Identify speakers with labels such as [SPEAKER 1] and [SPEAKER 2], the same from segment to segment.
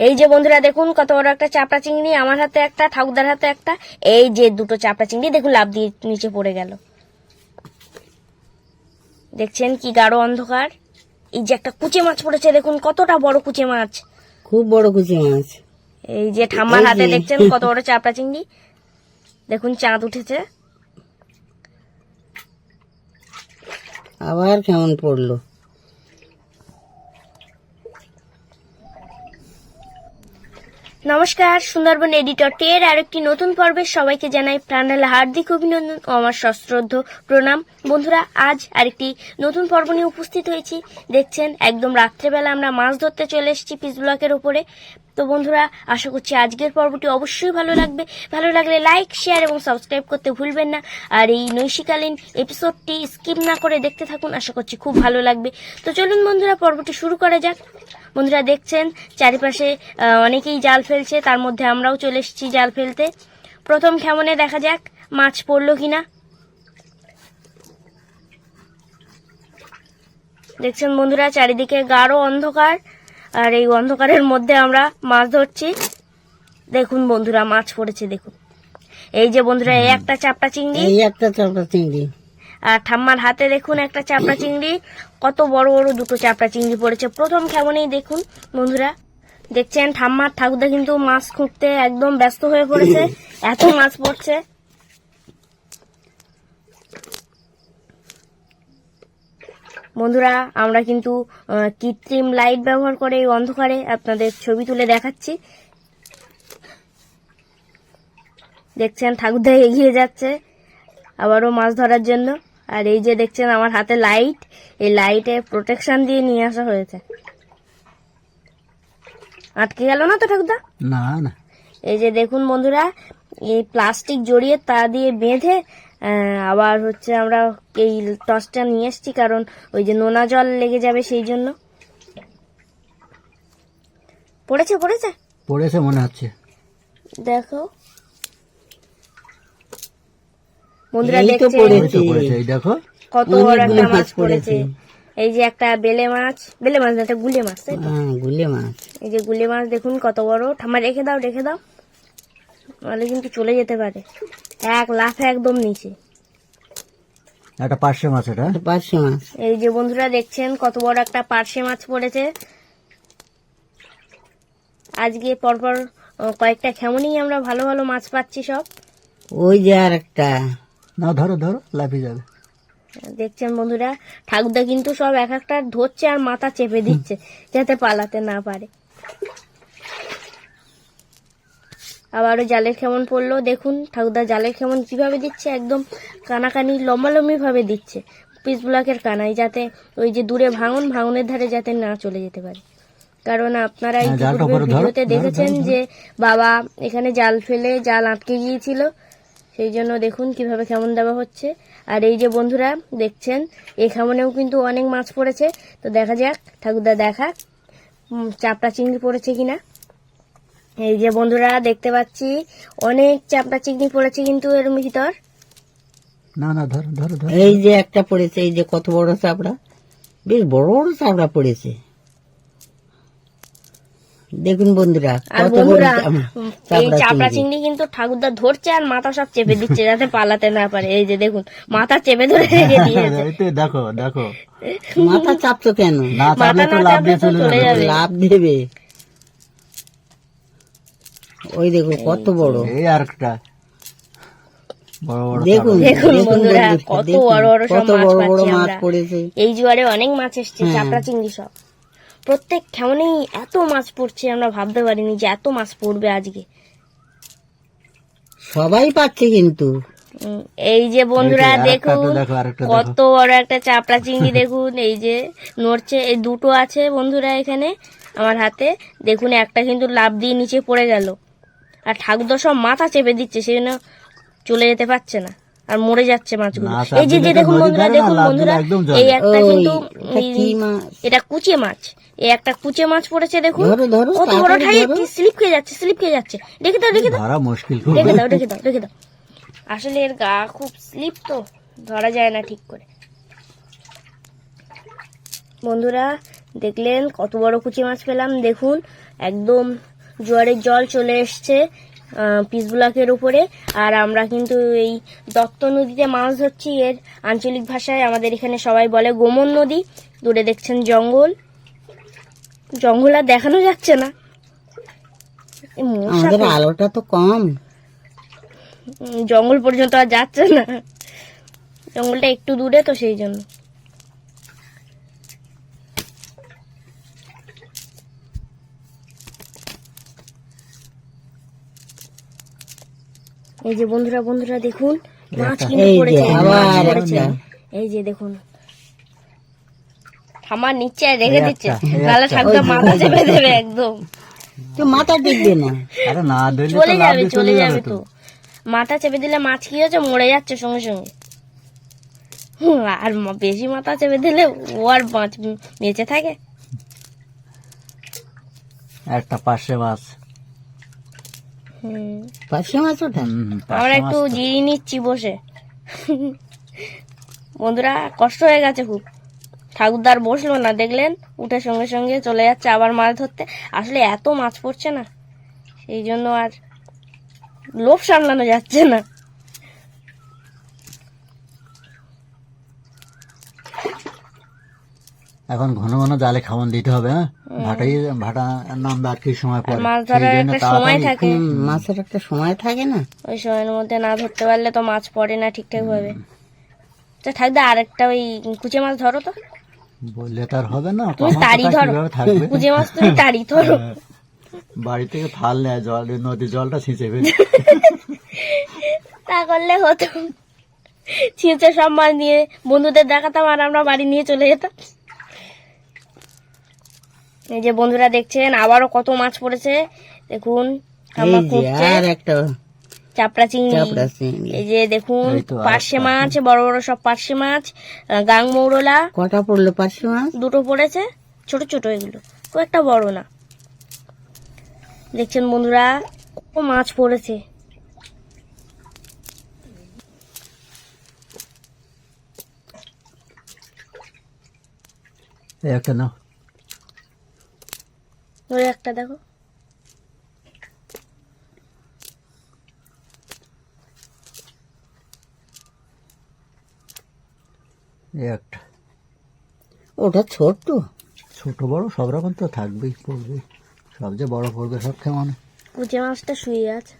[SPEAKER 1] এই যে বন্ধুরা দেখুন কত বড় একটা চাপড়া চিংড়ি আমার হাতে একটা ঠাকুরদার হাতে একটা। এই যে দুটো চাপড়া চিংড়ি দেখুন লাভ দিয়ে নিচে পড়ে গেল। দেখছেন কি গাঢ় অন্ধকার? এই যে একটা কুচে মাছ পড়েছে দেখুন কতটা বড় কুচে মাছ।
[SPEAKER 2] খুব বড় কুচে মাছ।
[SPEAKER 1] এই যে ঠাম্মার হাতে দেখছেন কত বড় চাপড়া চিংড়ি। দেখুন চাঁদ উঠেছে।
[SPEAKER 2] আবার কেমন পড়ল?
[SPEAKER 1] নমস্কার, সুন্দরবন এডিটর টের আর একটি নতুন পর্বে সবাইকে জানাই প্রাণালা হার্দিক অভিনন্দন ও আমার সশ্রদ্ধ প্রণাম। বন্ধুরা, আজ আরেকটি নতুন পর্ব নিয়ে উপস্থিত হয়েছি। দেখছেন, একদম রাত্রেবেলা আমরা মাছ ধরতে চলে এসেছি পিস ব্লকের উপরে। তো বন্ধুরা, আশা করছি আজকের পর্বটি অবশ্যই ভালো লাগবে। ভালো লাগলে লাইক শেয়ার এবং সাবস্ক্রাইব করতে ভুলবেন না। আর এই নৈশিকালীন এপিসোডটি স্কিপ না করে দেখতে থাকুন, আশা করছি খুব ভালো লাগবে। তো চলুন বন্ধুরা, পর্বটি শুরু করা যাক। বন্ধুরা, দেখছেন, চারিপাশে অনেকেই জাল ফেলছে, তার মধ্যে আমরাও চলে এসেছি জাল ফেলতে। প্রথম খেমনে দেখা যাক, মাছ পড়ল কিনা? দেখছেন বন্ধুরা, চারিদিকে গাঢ় অন্ধকার। আর এই অন্ধকারের মধ্যে আমরা মাছ ধরছি। দেখুন বন্ধুরা মাছ পড়েছে দেখুন। এই যে বন্ধুরা এই একটা চাপটা চিংড়ি।
[SPEAKER 2] এই একটা চাপড়া চিংড়ি।
[SPEAKER 1] আর ঠাম্মার হাতে দেখুন একটা চাপড়া চিংড়ি। কত বড় বড় দুটো চাপড়া চিংড়ি পড়েছে। প্রথম কেমনই দেখুন বন্ধুরা। দেখছেন ঠাম্মার ঠাকুরদা কিন্তু মাছ খুঁজতে একদম ব্যস্ত হয়ে পড়েছে। এত মাছ পড়ছে। বন্ধুরা আমরা কিন্তু কৃত্রিম লাইট ব্যবহার করে এই অন্ধকারে আপনাদের ছবি তুলে দেখাচ্ছি। দেখছেন ঠাকুরদা এগিয়ে যাচ্ছে আবারও মাছ ধরার জন্য। আর এই যে দেখছেন আমার হাতে লাইট এই লাইটে প্রোটেকশন দিয়ে নিয়ে আসা হয়েছে। আটকে গেল না তো ঠাকুরদা?
[SPEAKER 2] না না।
[SPEAKER 1] এই যে দেখুন বন্ধুরা এই প্লাস্টিক জড়িয়ে তা দিয়ে বেঁধে আবার হচ্ছে আমরা এই টসটা নিয়ে এসছি কারণ ওই যে নোনা জল লেগে যাবে সেই জন্য। পড়েছে পড়েছে?
[SPEAKER 2] পড়েছে মনে হচ্ছে।
[SPEAKER 1] দেখো। বন্ধুরা
[SPEAKER 2] পড়েছে এই দেখো।
[SPEAKER 1] কত বড় একটা মাছ পড়েছে। এই যে একটা বেলে মাছ বেলে মাছ না একটা গুলে মাছ তাই তো?
[SPEAKER 2] হ্যাঁ গুলে মাছ।
[SPEAKER 1] এই যে গুলে মাছ দেখুন কত বড়। ঠাম্মা রেখে দাও রেখে দাও। নাহলে কিন্তু চলে যেতে পারে। এক লাফে একদম নিচে।
[SPEAKER 3] একটা পার্শ্ব মাছ এটা?
[SPEAKER 2] পার্শে মাছ।
[SPEAKER 1] এই যে বন্ধুরা দেখছেন কত বড় একটা পার্শে মাছ পড়েছে। আজকে পরপর কয়েকটা খেমনই আমরা ভালো ভালো মাছ পাচ্ছি সব।
[SPEAKER 2] ওই যে আর একটা।
[SPEAKER 3] না ধরো ধরো লাফিয়ে যাবে।
[SPEAKER 1] দেখছেন বন্ধুরা ঠাকুরদা কিন্তু সব এক একটা ধরছে আর মাথা চেপে দিচ্ছে যাতে পালাতে না পারে। আবারও জালের কেমন পড়ল। দেখুন ঠাকুরদা জালের কেমন কীভাবে দিচ্ছে? একদম কানাকানি লম্বালম্বি ভাবে দিচ্ছে। পিস ব্লকের কানাই যাতে ওই যে দূরে ভাঙন ভাঙনের ধারে যাতে না চলে যেতে পারে। কারণ আপনারা এই
[SPEAKER 3] হ্যাঁ,
[SPEAKER 1] ভিডিওতে দেখেছেন যে বাবা এখানে জাল ফেলে জাল আটকে গিয়েছিল। সেই জন্য দেখুন কীভাবে কেমন দেওয়া হচ্ছে। আর এই যে বন্ধুরা দেখছেন এই কেমনেও কিন্তু অনেক মাছ পড়েছে। তো দেখা যাক ঠাকুরদা দেখা চাপটা চিংড়ি পড়েছে কিনা। এই যে বন্ধুরা দেখতে পাচ্ছি অনেক চাপড়া চিংড়ি পড়েছে কিন্তু এর ভিতর।
[SPEAKER 3] না না ধরো ধরো ধরো।
[SPEAKER 2] এই যে একটা পড়েছে এই যে কত বড় চাপড়া। বেশ বড় বড় চাপড়া পড়েছে। দেখুন বন্ধুরা
[SPEAKER 1] আর বন্ধুরা এই
[SPEAKER 2] চাপড়া চিংড়ি।
[SPEAKER 1] কিন্তু ঠাকুরদা ধরছে আর মাথা সব চেপে দিচ্ছে যাতে পালাতে না পারে। এই যে দেখুন মাথা চেপে ধরে রেখে দিয়েছে।
[SPEAKER 3] এই তো দেখো দেখো।
[SPEAKER 2] মাথা চাপছো কেন?
[SPEAKER 3] না
[SPEAKER 1] মাথা
[SPEAKER 3] চাপলে তো
[SPEAKER 1] না
[SPEAKER 3] চলে যাবে।
[SPEAKER 2] লাভ দেবে। ওই দেখো কত বড়।
[SPEAKER 3] এই আর একটা। বড় বড়
[SPEAKER 2] দেখুন
[SPEAKER 1] দেখুন
[SPEAKER 2] দেখুন
[SPEAKER 1] বন্ধুরা,
[SPEAKER 2] বন্ধুরা,
[SPEAKER 1] কত বড় বড় সব মাছ
[SPEAKER 2] বড় বড়
[SPEAKER 1] পাচ্ছি
[SPEAKER 2] মাছ
[SPEAKER 1] আমরা।
[SPEAKER 2] পড়েছে।
[SPEAKER 1] এই জোয়ারে অনেক মাছ এসছে
[SPEAKER 2] হ্যাঁ।
[SPEAKER 1] চাপড়া চিংড়ি সব। প্রত্যেক কেমনই এত মাছ পড়ছে আমরা ভাবতে পারিনি যে এত মাছ পড়বে আজকে।
[SPEAKER 2] সবাই পাচ্ছে কিন্তু।
[SPEAKER 1] এই যে বন্ধুরা
[SPEAKER 3] আরেকটা
[SPEAKER 1] দেখুন
[SPEAKER 3] দেখো,
[SPEAKER 1] কত বড় একটা চাপড়া চিংড়ি দেখুন এই যে নড়ছে এই দুটো আছে বন্ধুরা এখানে আমার হাতে। দেখুন একটা কিন্তু লাভ দিয়ে নিচে পড়ে গেল। আর ঠাকুরদা সব মাথা চেপে দিচ্ছে সেই জন্য চলে যেতে পারছে না। আর মরে যাচ্ছে মাছগুলো। এই যে যে দেখুন বন্ধুরা দেখুন বন্ধুরা। এই একটা কিন্তু
[SPEAKER 2] এটা
[SPEAKER 1] এই- এটা কুচে মাছ। এই একটা কুচে মাছ পড়েছে দেখুন। কত বড় ঠাই স্লিপ খেয়ে যাচ্ছে স্লিপ খেয়ে যাচ্ছে। রেখে দাও রেখে দাও।
[SPEAKER 3] ধরা মুশকিল খুব।
[SPEAKER 1] রেখে দাও রেখে দাও রেখে দাও। আসলে এর গা খুব স্লিপ তো ধরা যায় না ঠিক করে। বন্ধুরা দেখলেন কত বড় কুচি মাছ পেলাম দেখুন। একদম জোয়ারের জল চলে এসছে পিস ব্লকের উপরে। আর আমরা কিন্তু এই দত্ত নদীতে মাছ ধরছি। এর আঞ্চলিক ভাষায় আমাদের এখানে সবাই বলে গোমন নদী। দূরে দেখছেন জঙ্গল। জঙ্গল আর দেখানো যাচ্ছে না।
[SPEAKER 2] আমাদের আলোটা তো কম।
[SPEAKER 1] জঙ্গল পর্যন্ত আর যাচ্ছে না। জঙ্গলটা একটু দূরে তো সেই জন্য। এই যে বন্ধুরা বন্ধুরা দেখুন মাছ কিন্তু
[SPEAKER 2] যে
[SPEAKER 1] পড়েছে মাছ পড়েছে। এই যে দেখুন। থামার নিচে রেখে দিচ্ছে।
[SPEAKER 3] একটা, এই
[SPEAKER 1] নাহলে
[SPEAKER 3] একটা।
[SPEAKER 1] ঠাকুর মাথা চেপে দেবে একদম।
[SPEAKER 2] তো মাথা টিকবে না।
[SPEAKER 3] আরে না দিলে
[SPEAKER 1] চলে যাবে চলে যাবে তো। মাথা চেপে দিলে মাছ কি হচ্ছে মরে যাচ্ছে সঙ্গে সঙ্গে। হুম, আর বেশি মাথা চেপে দিলে ও আর মাছ বেঁচে থাকে।
[SPEAKER 3] একটা পাশে মাছ।
[SPEAKER 1] হুম,
[SPEAKER 2] পাশে মাছ
[SPEAKER 3] ওটা
[SPEAKER 1] আমরা একটু জিরি নিচ্ছি বসে। বন্ধুরা কষ্ট হয়ে গেছে খুব। ঠাকুরদার বসল না দেখলেন? উঠে সঙ্গে সঙ্গে চলে যাচ্ছে আবার মাছ ধরতে। আসলে এত মাছ পড়ছে না সেই জন্য আর লোভ সামলানো যাচ্ছে না।
[SPEAKER 3] এখন ঘন ঘন জালে খাওয়ান দিতে হবে হ্যাঁ? ভাটাই ভাটা নামবে আর কি সময় পরে?
[SPEAKER 1] মাছ ধরার একটা সময় থাকে।
[SPEAKER 2] মাছের একটা সময় থাকে না?
[SPEAKER 1] ওই সময়ের মধ্যে না ধরতে পারলে তো মাছ পড়ে না ঠিকঠাক ভাবে তো থাকবে আরেকটা ওই কুচে মাছ ধরো তো।
[SPEAKER 3] বললে তার হবে না
[SPEAKER 1] তুমি তাড়ি ধরো। কুচে মাছ তুমি তাড়ি ধরো।
[SPEAKER 3] বাড়ি থেকে থাল নেয় জল নদীর জলটা ছিঁচে ফেলে।
[SPEAKER 1] তা করলে হতো। ছিঁচে সব মাছ নিয়ে বন্ধুদের দেখাতাম আর আমরা বাড়ি নিয়ে চলে যেতাম। এই যে বন্ধুরা দেখছেন আবারও কত মাছ পড়েছে। দেখুন
[SPEAKER 2] আর একটা
[SPEAKER 1] চাপড়া চিংড়ি। এই যে দেখুন পার্শে মাছ বড় বড় সব পার্শে মাছ গাং মৌরলা।
[SPEAKER 2] কটা পড়ল পাশে মাছ?
[SPEAKER 1] দুটো পড়েছে ছোট ছোট এগুলো খুব একটা বড় না। দেখছেন বন্ধুরা কত মাছ পড়েছে।
[SPEAKER 3] একটা নাও।
[SPEAKER 1] ওই একটা দেখো।
[SPEAKER 3] একটা।
[SPEAKER 2] ওটা ছোট্ট।
[SPEAKER 3] ছোট বড় সব রকম তো থাকবেই পড়বে সবচেয়ে বড় পড়বে সব খেয়ে কেমন
[SPEAKER 1] যে মাছটা শুয়ে আছে।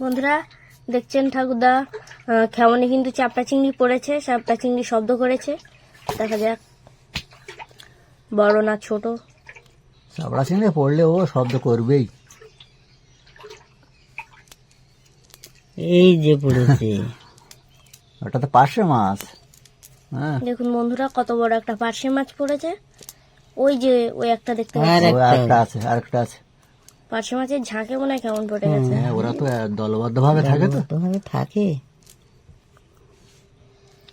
[SPEAKER 1] বন্ধুরা দেখছেন ঠাকুরদা খেমনে কিন্তু চাপটা চিংড়ি পড়েছে চাপটা চিংড়ি শব্দ করেছে। দেখা যাক। বড় না ছোট?
[SPEAKER 3] চাপড়া চিংড়ি পড়লে ও শব্দ করবেই।
[SPEAKER 2] এই যে পড়েছে।
[SPEAKER 3] ওটা তো পাশে মাছ। হ্যাঁ।
[SPEAKER 1] দেখুন বন্ধুরা কত বড় একটা পার্শে মাছ পড়েছে। ওই যে ওই একটা দেখতে
[SPEAKER 2] আর একটা।
[SPEAKER 3] একটা আছে আরেকটা আছে।
[SPEAKER 1] পার্শে মাছের ঝাঁকে মনে হয় কেমন পড়ে গেছে।
[SPEAKER 3] হ্যাঁ ওরা তো দলবদ্ধ ভাবে থাকে তো।
[SPEAKER 2] ভাবে থাকে।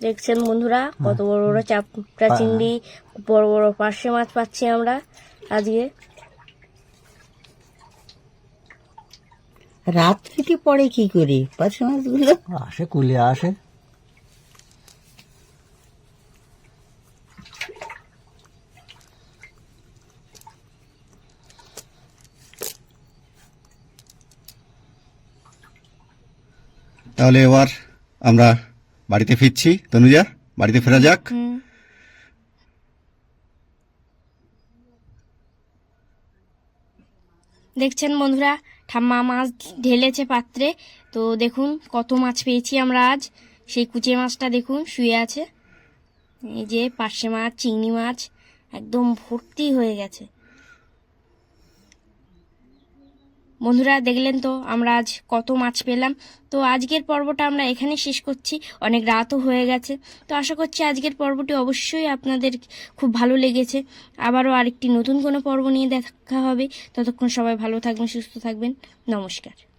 [SPEAKER 1] দেখছেন বন্ধুরা কত বড় বড় চাপটা চিংড়ি বড় বড় পার্শে মাছ পাচ্ছি আমরা আজকে।
[SPEAKER 2] রাত্রিতে পড়ে কি করে? পাশে মাছগুলো?
[SPEAKER 3] আসে কুলে আসে।
[SPEAKER 4] তাহলে এবার আমরা বাড়িতে ফিরছি। তনুজা, বাড়িতে ফেরা যাক।
[SPEAKER 1] দেখছেন বন্ধুরা, ঠাম্মা মাছ ঢেলেছে পাত্রে। তো দেখুন কত মাছ পেয়েছি আমরা আজ। সেই কুচে মাছটা দেখুন, শুয়ে আছে। এই যে পার্শে মাছ, চিংড়ি মাছ, একদম ভর্তি হয়ে গেছে। বন্ধুরা দেখলেন তো, আমরা আজ কত মাছ পেলাম। তো আজকের পর্বটা আমরা এখানে শেষ করছি। অনেক রাতও হয়ে গেছে। তো আশা করছি আজকের পর্বটি অবশ্যই আপনাদের খুব ভালো লেগেছে। আবারও আরেকটি নতুন কোনো পর্ব নিয়ে দেখা হবে। ততক্ষণ সবাই ভালো থাকবেন, সুস্থ থাকবেন। নমস্কার।